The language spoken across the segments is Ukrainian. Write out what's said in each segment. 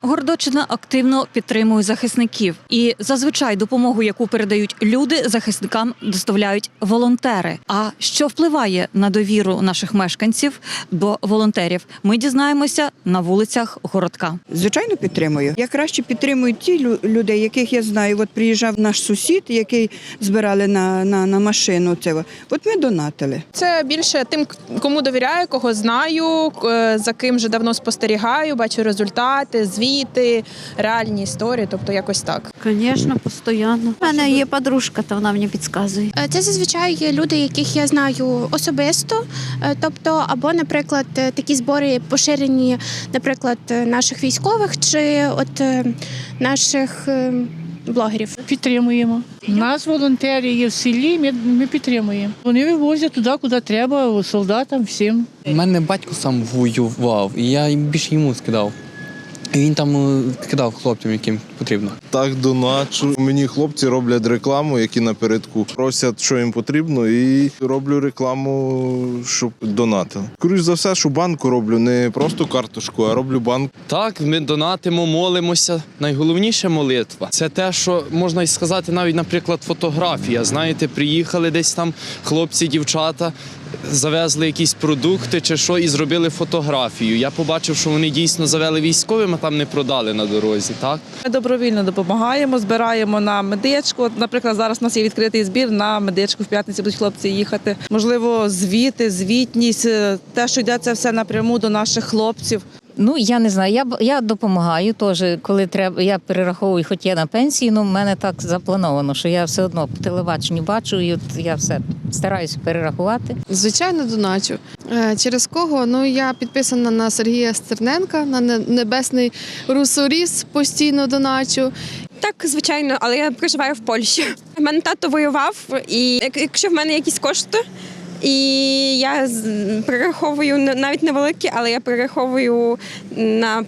Гордочина активно підтримує захисників, і зазвичай допомогу, яку передають люди, захисникам доставляють волонтери. А що впливає на довіру наших мешканців до волонтерів? Ми дізнаємося на вулицях городка. Звичайно, підтримую. Я краще підтримую ті лю- людей, яких я знаю. От приїжджав наш сусід, який збирали на, на, на машину. Це от ми донатили. Це більше тим, кому довіряю, кого знаю, за ким вже давно спостерігаю, бачу результати, звіти, реальні історії, тобто якось так. Звісно, постійно. У мене є подружка, то вона мені підказує. Е, Це зазвичай люди, яких я знаю особисто. Е, Тобто, або, наприклад, е, такі збори поширені, наприклад, наших військових чи от наших блогерів. Підтримуємо. Нас волонтери є в селі, ми, ми підтримуємо. Вони вивозять туди, куди треба, солдатам, всім. У мене батько сам воював, і я більше йому скидав. І він там е, кидав хлопцям, яким потрібно. Так доначу. Мені хлопці роблять рекламу, які напередку просять, що їм потрібно, і роблю рекламу, щоб донатили. Скоріш за все, що банку роблю не просто карточку, а роблю банк. Так, ми донатимо, молимося. Найголовніше молитва. Це те, що можна й сказати, навіть, наприклад, фотографія. Знаєте, приїхали десь там хлопці, дівчата, завезли якісь продукти чи що, і зробили фотографію. Я побачив, що вони дійсно завели військовим, там не продали на дорозі. Так Ми добровільно допомагаємо, збираємо на медичку. Наприклад, зараз у нас є відкритий збір на медичку. В п'ятницю будуть хлопці їхати. Можливо, звіти, звітність, е, те, що йде це все напряму до наших хлопців. Ну я не знаю. Я б- я допомагаю теж, коли треба. Я перераховую, хоч я на пенсії, ну в мене так заплановано, що я все одно по телебаченню бачу, і от я все стараюся перерахувати. Звичайно, доначу. Е, Через кого? Ну я підписана на Сергія Стерненка, на небесний русоріс, постійно доначу. Так, звичайно, але я проживаю в Польщі. У мене тато воював, і як- якщо в мене якісь кошти, і я перераховую навіть невеликі, але я перераховую на,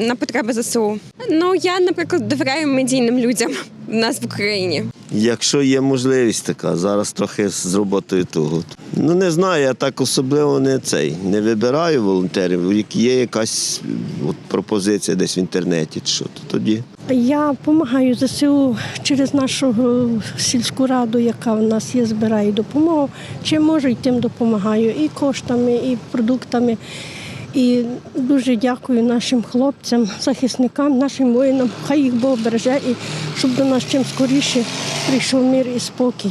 на потреби ЗСУ. Ну я, наприклад, довіряю медійним людям в нас в Україні. Якщо є можливість така, зараз трохи з роботою туго. Ну не знаю, я так особливо не цей не вибираю волонтерів. Як є якась от, пропозиція десь в інтернеті, чи що то тоді. Я допомагаю ЗСУ через нашу е, сільську раду, яка в нас є, збираю допомогу. Чим можу, і тим допомагаю і коштами, і продуктами. І дуже дякую нашим хлопцям, захисникам, нашим воїнам. Хай їх Бог береже і щоб до нас чим скоріше прийшов мир і спокій.